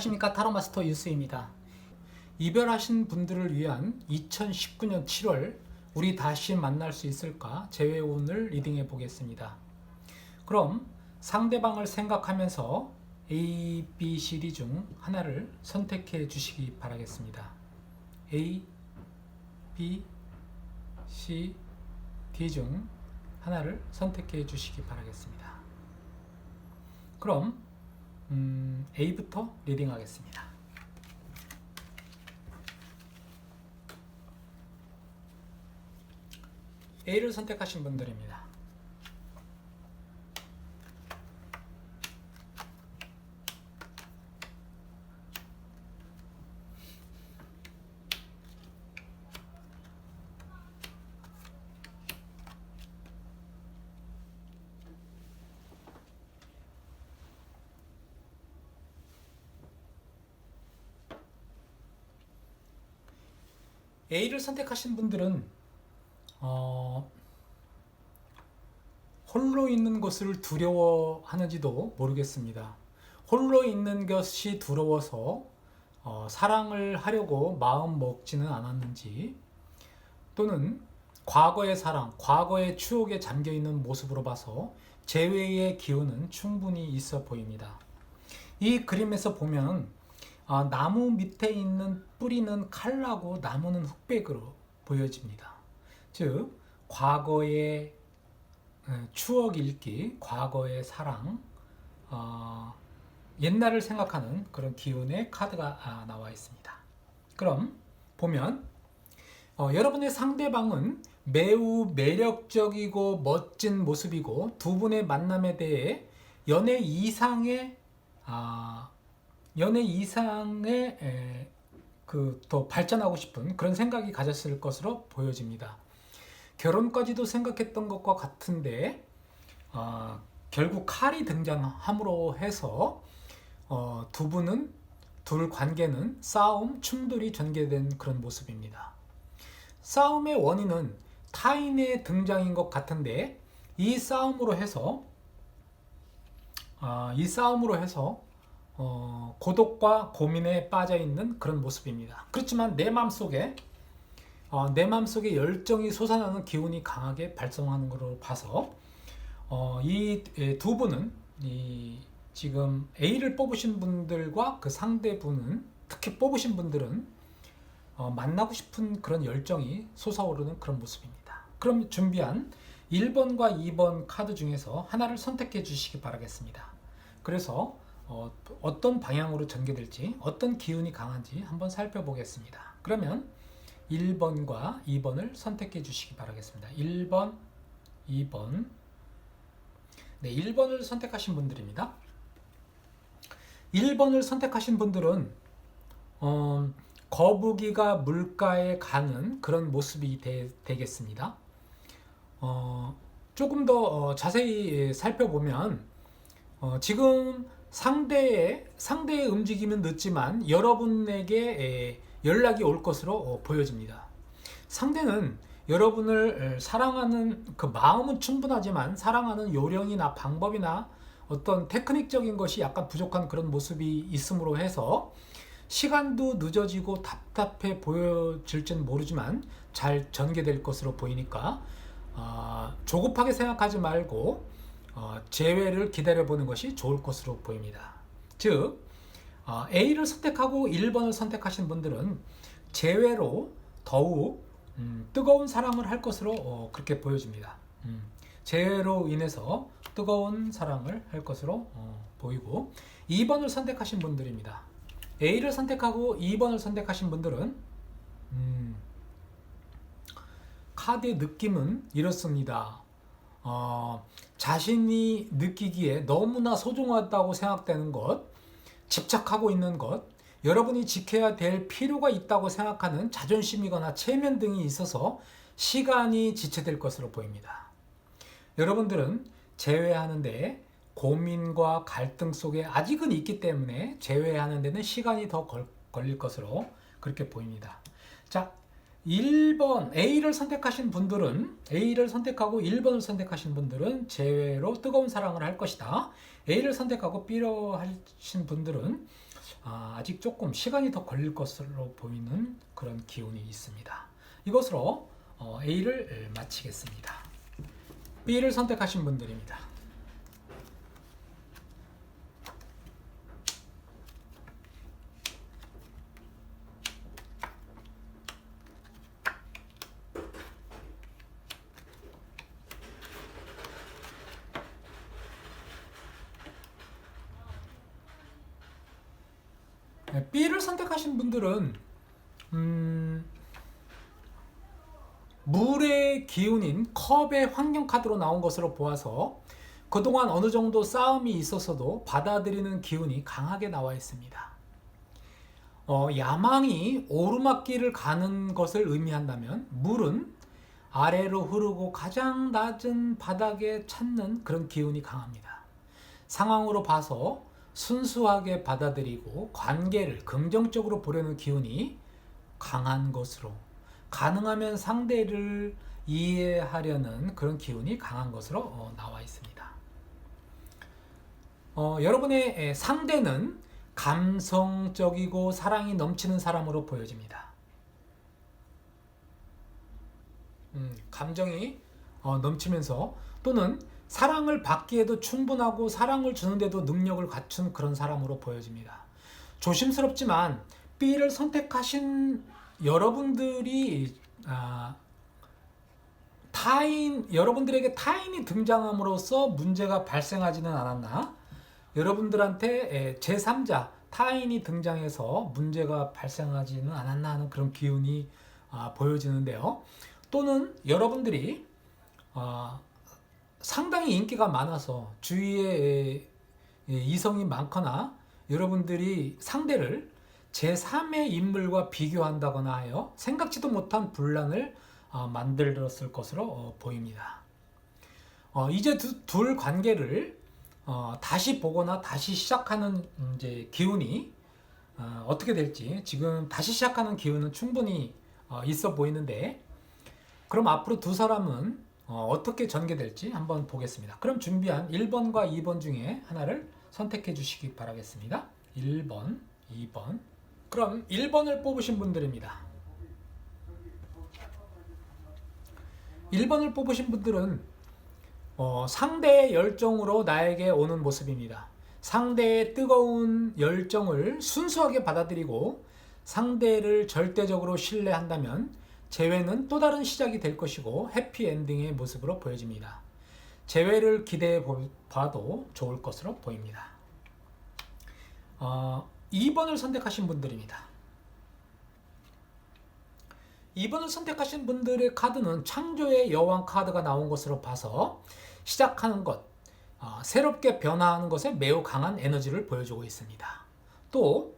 안녕하십니까 타로마스터 유스입니다. 이별하신 분들을 위한 2019년 7월 우리 다시 만날 수 있을까 재회운을 리딩해 보겠습니다. 그럼 상대방을 생각하면서 A, B, C, D 중 하나를 선택해 주시기 바라겠습니다. A, B, C, D 중 하나를 선택해 주시기 바라겠습니다. 그럼 음, A부터 리딩하겠습니다. A를 선택하신 분들입니다. A를 선택하신 분들은 어, 홀로 있는 것을 두려워하는지도 모르겠습니다. 홀로 있는 것이 두려워서 어, 사랑을 하려고 마음 먹지는 않았는지 또는 과거의 사랑, 과거의 추억에 잠겨 있는 모습으로 봐서 재회의 기운은 충분히 있어 보입니다. 이 그림에서 보면 아, 나무 밑에 있는 뿌리는 칼라고 나무는 흑백으로 보여집니다. 즉 과거의 어, 추억 읽기, 과거의 사랑, 어, 옛날을 생각하는 그런 기운의 카드가 아, 나와 있습니다. 그럼 보면 어, 여러분의 상대방은 매우 매력적이고 멋진 모습이고 두 분의 만남에 대해 연애 이상의 아, 연애 이상의 그 더 발전하고 싶은 그런 생각이 가졌을 것으로 보여집니다. 결혼까지도 생각했던 것과 같은데 어, 결국 칼이 등장함으로 해서 어, 두 분은 둘 관계는 싸움, 충돌이 전개된 그런 모습입니다. 싸움의 원인은 타인의 등장인 것 같은데 이 싸움으로 해서 어, 이 싸움으로 해서 어, 고독과 고민에 빠져 있는 그런 모습입니다. 그렇지만 내 마음속에 어, 내 마음속에 열정이 솟아나는 기운이 강하게 발성하는 것으로 봐서 어, 이두 분은 이 지금 A를 뽑으신 분들과 그 상대분은 특히 뽑으신 분들은 어, 만나고 싶은 그런 열정이 솟아오르는 그런 모습입니다. 그럼 준비한 1번과 2번 카드 중에서 하나를 선택해 주시기 바라겠습니다. 그래서 어, 어떤 방향으로 전개될지 어떤 기운이 강한지 한번 살펴보겠습니다. 그러면 1번과 2번을 선택해 주시기 바라겠습니다. 1번, 2번. 네, 1번을 선택하신 분들입니다. 1번을 선택하신 분들은 어, 거북이가 물가에 가는 그런 모습이 되, 겠습니다 어, 조금 더 어, 자세히 살펴보면 어, 지금 상대의 상대의 움직임은 늦지만 여러분에게 연락이 올 것으로 어, 보여집니다. 상대는 여러분을 사랑하는 그 마음은 충분하지만 사랑하는 요령이나 방법이나 어떤 테크닉적인 것이 약간 부족한 그런 모습이 있음으로 해서 시간도 늦어지고 답답해 보여질지는 모르지만 잘 전개될 것으로 보이니까 어, 조급하게 생각하지 말고 어, 재회를 기다려보는 것이 좋을 것으로 보입니다. 즉 어, A를 선택하고 1번을 선택하신 분들은 재회로 더욱 음, 뜨거운 사랑을 할 것으로 어, 그렇게 보여집니다. 음, 재회로 인해서 뜨거운 사랑을 할 것으로 어, 보이고 2번을 선택하신 분들입니다. A를 선택하고 2번을 선택하신 분들은 음, 카드의 느낌은 이렇습니다. 어, 자신이 느끼기에 너무나 소중하다고 생각되는 것, 집착하고 있는 것, 여러분이 지켜야 될 필요가 있다고 생각하는 자존심이거나 체면 등이 있어서 시간이 지체될 것으로 보입니다. 여러분들은 제외하는데 고민과 갈등 속에 아직은 있기 때문에 제외하는 데는 시간이 더 걸, 걸릴 것으로 그렇게 보입니다. 자, 1번 A를 선택하신 분들은 A를 선택하고 1번을 선택하신 분들은 제외로 뜨거운 사랑을 할 것이다. A를 선택하고 B로 하신 분들은 아, 아직 조금 시간이 더 걸릴 것으로 보이는 그런 기운이 있습니다. 이것으로 어, A를 마치겠습니다. B를 선택하신 분들입니다. 네, B를 분들은 음, 물의 기운인 컵의 환경 카드로 나온 것으로 보아서 그동안 어느 정도 싸움이 있었어도 받아들이는 기운이 강하게 나와 있습니다. 어, 야망이 오르막길을 가는 것을 의미한다면 물은 아래로 흐르고 가장 낮은 바닥에 찾는 그런 기운이 강합니다. 상황으로 봐서 순수하게 받아들이고 관계를 긍정적으로 보려는 기운이 강한 것으로 가능하면 상대를 이해하려는 그런 기운이 강한 것으로 어, 나와 있습니다. 어, 여러분의 상대는 감성적이고 사랑이 넘치는 사람으로 보여집니다. 음, 감정이 어, 넘치면서 또는 사랑을 받기에도 충분하고 사랑을 주는데도 능력을 갖춘 그런 사람으로 보여집니다. 조심스럽지만 B를 선택하신 여러분들이 아, 타인 여러분들에게 타인이 등장함으로써 문제가 발생하지는 않았나? 여러분들한테 제3자 타인이 등장해서 문제가 발생하지는 않았나 하는 그런 기운이 아, 보여지는데요. 또는 여러분들이 아, 상당히 인기가 많아서 주위에 이성이 많거나 여러분들이 상대를 제3의 인물과 비교한다거나 하여 생각지도 못한 분란을 어, 만들었을 것으로 어, 보입니다. 어, 이제 두, 둘 관계를 어, 다시 보거나 다시 시작하는 이제 기운이 어, 어떻게 될지 지금 다시 시작하는 기운은 충분히 어, 있어 보이는데 그럼 앞으로 두 사람은 어, 떻게 전개될지 한번 보겠습니다. 그럼 준비한 1번과 2번 중에 하나를 선택해 주시기 바라겠습니다. 1번, 2번. 그럼 1번을 뽑으신 분들입니다. 1번을 뽑으신 분들은 어, 상대의 열정으로 나에게 오는 모습입니다. 상대의 뜨거운 열정을 순수하게 받아들이고 상대를 절대적으로 신뢰한다면 재회는 또 다른 시작이 될 것이고 해피엔딩의 모습으로 보여집니다. 재회를 기대해 봐도 좋을 것으로 보입니다. 어, 2번을 선택하신 분들입니다. 2번을 선택하신 분들의 카드는 창조의 여왕 카드가 나온 것으로 봐서 시작하는 것, 어, 새롭게 변화하는 것에 매우 강한 에너지를 보여주고 있습니다. 또,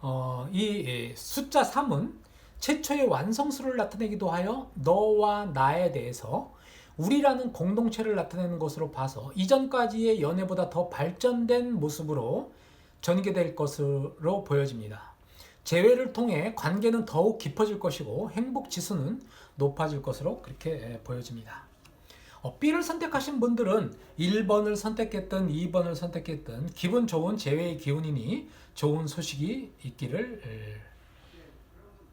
어, 이 숫자 3은 최초의 완성수를 나타내기도 하여 너와 나에 대해서 우리라는 공동체를 나타내는 것으로 봐서 이전까지의 연애보다 더 발전된 모습으로 전개될 것으로 보여집니다. 재회를 통해 관계는 더욱 깊어질 것이고 행복 지수는 높아질 것으로 그렇게 보여집니다. 어, B를 선택하신 분들은 1번을 선택했든 2번을 선택했든 기분 좋은 재회의 기운이니 좋은 소식이 있기를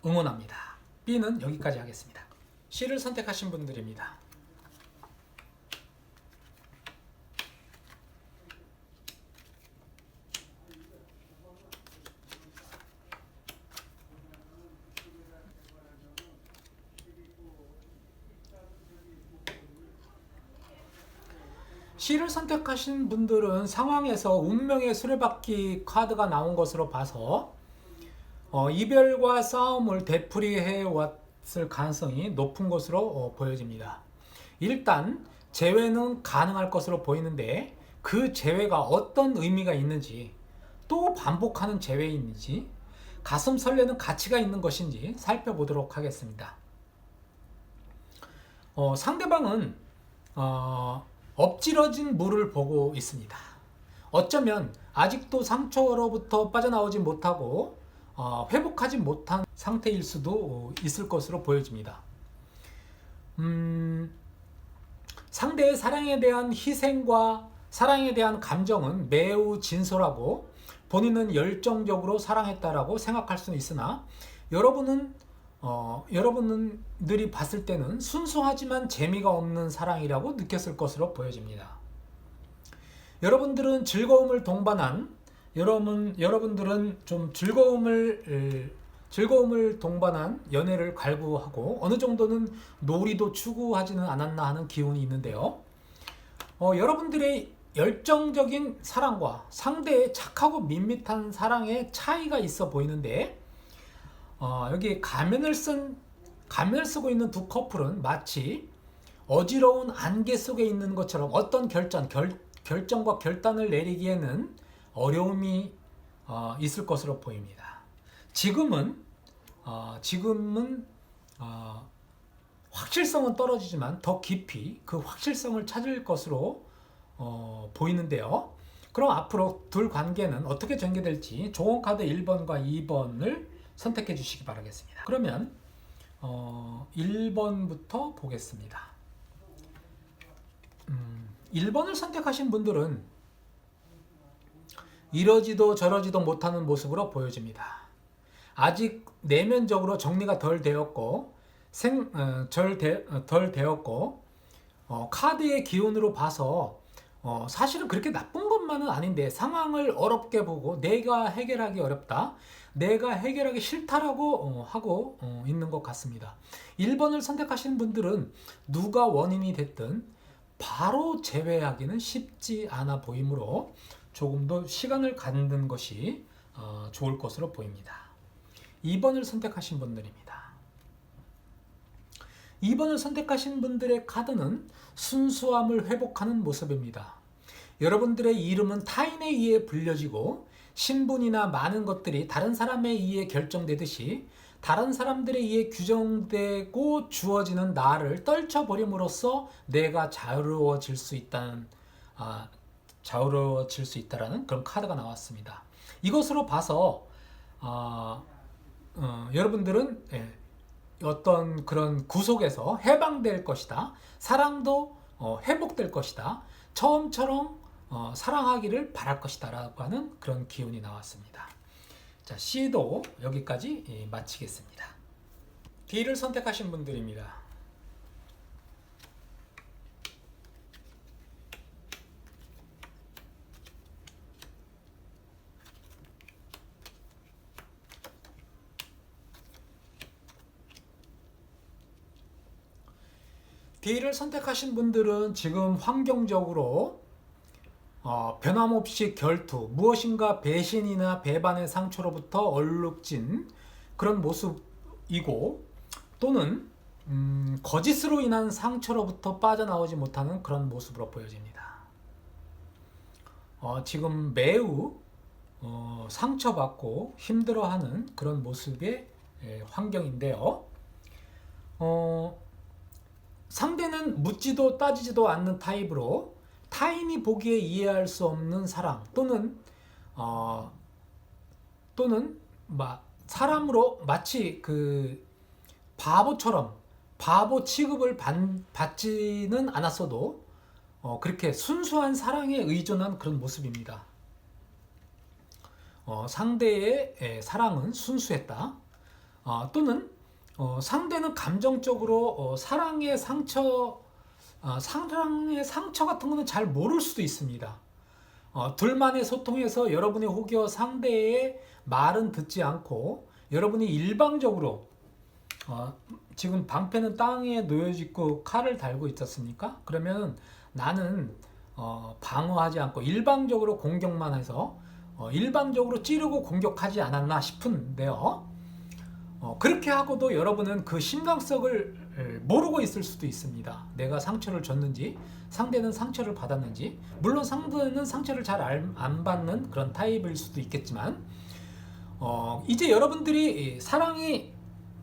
응원합니다. B는 여기까지 하겠습니다. C를 선택하신 분들입니다. C를 선택하신 분들은 상황에서 운명의 수레바퀴 카드가 나온 것으로 봐서 어, 이별과 싸움을 되풀이해 왔을 가능성이 높은 것으로 어, 보여집니다. 일단 재회는 가능할 것으로 보이는데 그 재회가 어떤 의미가 있는지 또 반복하는 재회인지 가슴 설레는 가치가 있는 것인지 살펴보도록 하겠습니다. 어, 상대방은 어, 엎질러진 물을 보고 있습니다. 어쩌면 아직도 상처로부터 빠져나오지 못하고 어, 회복하지 못한 상태일 수도 있을 것으로 보여집니다. 음, 상대의 사랑에 대한 희생과 사랑에 대한 감정은 매우 진솔하고 본인은 열정적으로 사랑했다라고 생각할 수는 있으나 여러분은 어, 여러분들이 봤을 때는 순수하지만 재미가 없는 사랑이라고 느꼈을 것으로 보여집니다. 여러분들은 즐거움을 동반한 여러분 여러분들은 좀 즐거움을 에, 즐거움을 동반한 연애를 갈구하고 어느 정도는 놀이도 추구하지는 않았나 하는 기운이 있는데요. 어, 여러분들의 열정적인 사랑과 상대의 착하고 밋밋한 사랑의 차이가 있어 보이는데 어, 여기 가면을 쓴 가면을 쓰고 있는 두 커플은 마치 어지러운 안개 속에 있는 것처럼 어떤 결정 결, 결정과 결단을 내리기에는 어려움이 어, 있을 것으로 보입니다. 지금은 어, 지금은 어, 확실성은 떨어지지만 더 깊이 그 확실성을 찾을 것으로 어, 보이는데요. 그럼 앞으로 둘 관계는 어떻게 전개될지 조언 카드 1번과 2번을 선택해 주시기 바라겠습니다. 그러면 어, 1번부터 보겠습니다. 음, 1번을 선택하신 분들은 이러지도 저러지도 못하는 모습으로 보여집니다. 아직 내면적으로 정리가 덜 되었고 생, 어, 덜, 되, 어, 덜 되었고 어, 카드의 기운으로 봐서 어, 사실은 그렇게 나쁜 것만은 아닌데 상황을 어렵게 보고 내가 해결하기 어렵다. 내가 해결하기 싫다라고 어, 하고 어, 있는 것 같습니다. 1번을 선택하신 분들은 누가 원인이 됐든 바로 제외하기는 쉽지 않아 보이므로 조금 더 시간을 갖는 것이 어, 좋을 것으로 보입니다. 2번을 선택하신 분들입니다. 2번을 선택하신 분들의 카드는 순수함을 회복하는 모습입니다. 여러분들의 이름은 타인에 의해 불려지고 신분이나 많은 것들이 다른 사람에 의해 결정되듯이 다른 사람들에 의해 규정되고 주어지는 나를 떨쳐버림으로써 내가 자유로워질 수 있다는 아, 자유로워질 수 있다라는 그런 카드가 나왔습니다. 이것으로 봐서 어, 어, 여러분들은 예, 어떤 그런 구속에서 해방될 것이다. 사랑도 어, 회복될 것이다. 처음처럼 어, 사랑하기를 바랄 것이다라고 하는 그런 기운이 나왔습니다. 자, C도 여기까지 예, 마치겠습니다. D를 선택하신 분들입니다. D를 선택하신 분들은 지금 환경적으로 어, 변함없이 결투, 무엇인가 배신이나 배반의 상처로부터 얼룩진 그런 모습이고 또는 음, 거짓으로 인한 상처로부터 빠져나오지 못하는 그런 모습으로 보여집니다. 어, 지금 매우 어, 상처받고 힘들어하는 그런 모습의 예, 환경인데요. 어, 상대는 묻지도 따지지도 않는 타입으로 타인이 보기에 이해할 수 없는 사랑 또는 어, 또는 막 사람으로 마치 그 바보처럼 바보 취급을 받, 받지는 않았어도 어, 그렇게 순수한 사랑에 의존한 그런 모습입니다. 어, 상대의 에, 사랑은 순수했다. 어, 또는 어, 상대는 감정적으로 어, 사랑의 상처, 어, 사랑의 상처 같은 거는 잘 모를 수도 있습니다. 어, 둘만의 소통에서 여러분이 혹여 상대의 말은 듣지 않고 여러분이 일방적으로 어, 지금 방패는 땅에 놓여지고 칼을 달고 있었습니까? 그러면 나는 어, 방어하지 않고 일방적으로 공격만 해서 어, 일방적으로 찌르고 공격하지 않았나 싶은데요. 어, 그렇게 하고도 여러분은 그 심각성을 모르고 있을 수도 있습니다. 내가 상처를 줬는지, 상대는 상처를 받았는지, 물론 상대는 상처를 잘 안 받는 그런 타입일 수도 있겠지만, 어, 이제 여러분들이 사랑이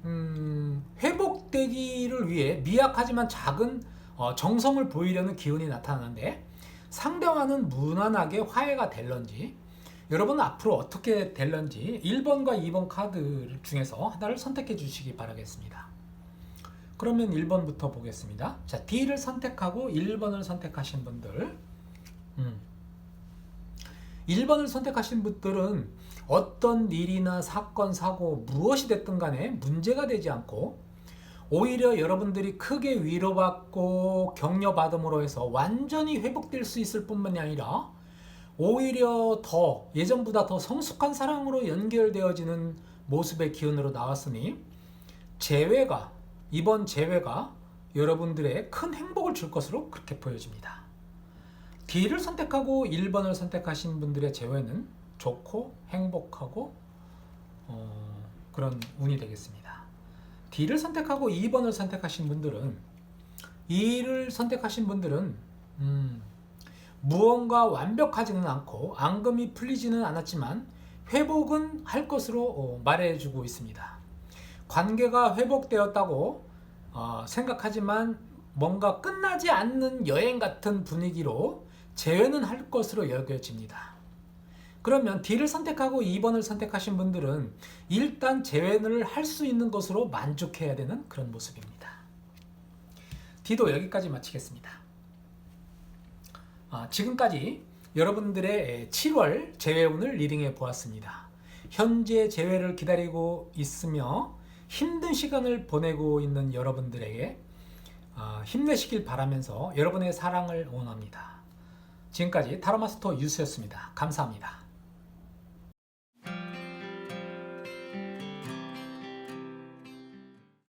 음, 회복되기를 위해 미약하지만 작은 어, 정성을 보이려는 기운이 나타나는데 상대와는 무난하게 화해가 될런지 여러분은 앞으로 어떻게 될런지 1번과 2번 카드 중에서 하나를 선택해 주시기 바라겠습니다. 그러면 1번부터 보겠습니다. 자, D를 선택하고 1번을 선택하신 분들. 음. 1번을 선택하신 분들은 어떤 일이나 사건, 사고 무엇이 됐든 간에 문제가 되지 않고 오히려 여러분들이 크게 위로받고 격려받음으로 해서 완전히 회복될 수 있을 뿐만이 아니라 오히려 더 예전보다 더 성숙한 사랑으로 연결되어지는 모습의 기운으로 나왔으니 재회가 이번 재회가 여러분들의 큰 행복을 줄 것으로 그렇게 보여집니다. D를 선택하고 1번을 선택하신 분들의 재회는 좋고 행복하고 어, 그런 운이 되겠습니다. D를 선택하고 2번을 선택하신 분들은 2를 선택하신 분들은 음, 무언가 완벽하지는 않고 앙금이 풀리지는 않았지만 회복은 할 것으로 어, 말해주고 있습니다. 관계가 회복되었다고 어, 생각하지만 뭔가 끝나지 않는 여행 같은 분위기로 재회는 할 것으로 여겨집니다. 그러면 D를 선택하고 2번을 선택하신 분들은 일단 재회를 할 수 있는 것으로 만족해야 되는 그런 모습입니다. D도 여기까지 마치겠습니다. 아, 지금까지 여러분들의 7월 재회운을 리딩해 보았습니다. 현재 재회를 기다리고 있으며 힘든 시간을 보내고 있는 여러분들에게 아, 힘내시길 바라면서 여러분의 사랑을 응원합니다. 지금까지 타로마스터 유스였습니다. 감사합니다.